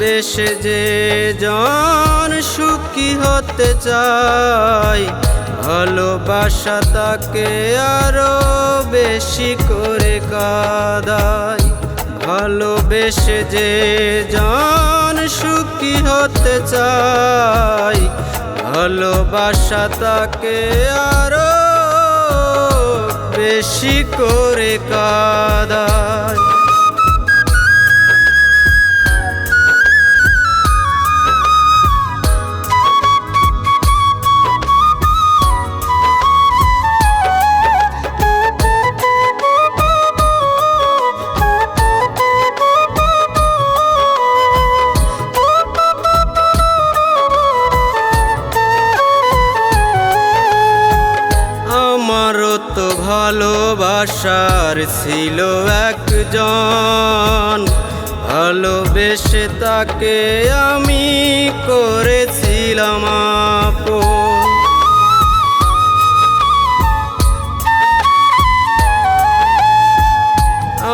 ভালোবেসে যে জন সুখী হতে চায়, ভালোবাসা তাকে আরও বেশি করে কাদায়। ভালোবেসে যে জন সুখী হতে চায়, ভালোবাসা তাকে আরও বেশি করে কাদায়। আমারও তো ভালোবাসার ছিল একজন। ভালোবেসে তাকে আমি করেছিলাম আপন।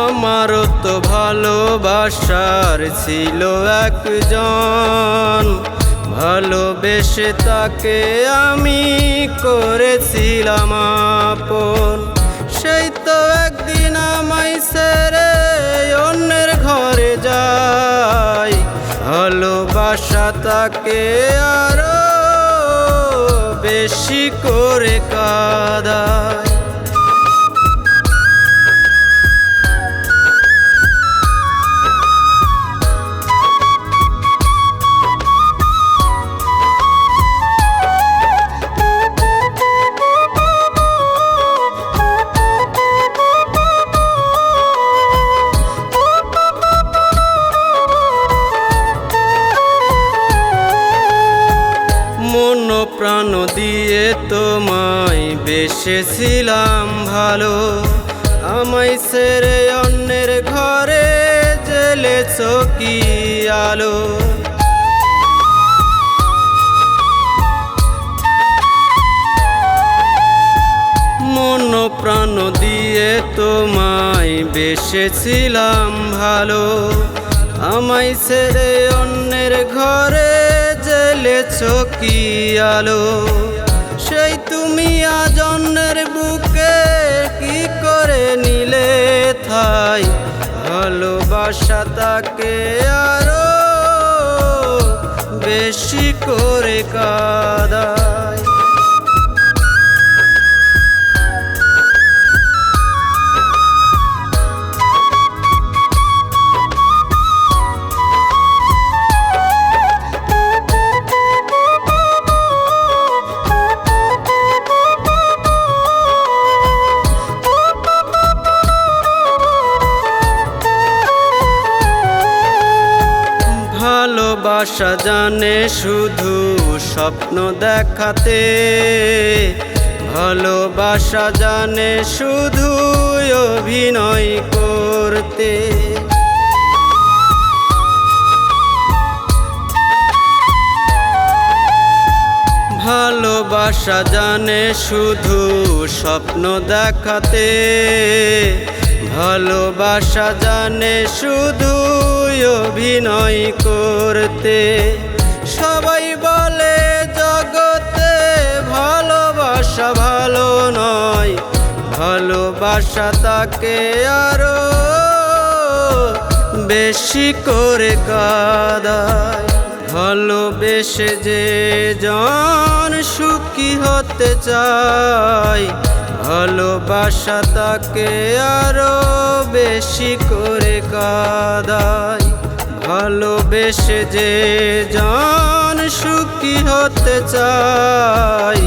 আমারও তো ভালোবাসার ছিল একজন। ভালোবেসে তাকে আমি করেছিলাম আপন। সেই তো একদিন আমায় সেরে অন্যের ঘরে যাই ভালোবাসা তাকে আরও বেশি করে কাদায়। দিয়ে তোমায় বেসেছিলাম ভালো। আমায় সেরে অন্যের ঘরে জেলেছ কি আলো? মন প্রাণ দিয়ে তোমায় বেসেছিলাম ভালো। আমায় ছেড়ে অন্যের ঘরে জেলেছ কি আলো? সেই তুমি আজন্মের বুকে কি করে নিলে থাই? ভালোবাসা তাকে আরও বেশি করে কাদায় ভালোবাসা জানে শুধু স্বপ্ন দেখাতে। ভালোবাসা জানে শুধু অভিনয় করতে। ভালোবাসা জানে শুধু স্বপ্ন দেখাতে। ভালোবাসা জানে শুধু অভিনয় করতে, সবাই বলে জগতে ভালোবাসা ভালো নয়, ভালোবাসা তাকে আরও বেশি করে কাদায়। ভালোবেসে যে জন সুখী হতে চায়, ভালোবাসা তাকে আরও বেশি করে কাদায়। ভালোবেসে যে জন সুখী হতে চায়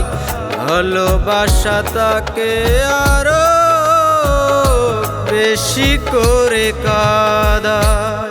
ভালোবাসা তাকে আরও বেশি করে কাদায়।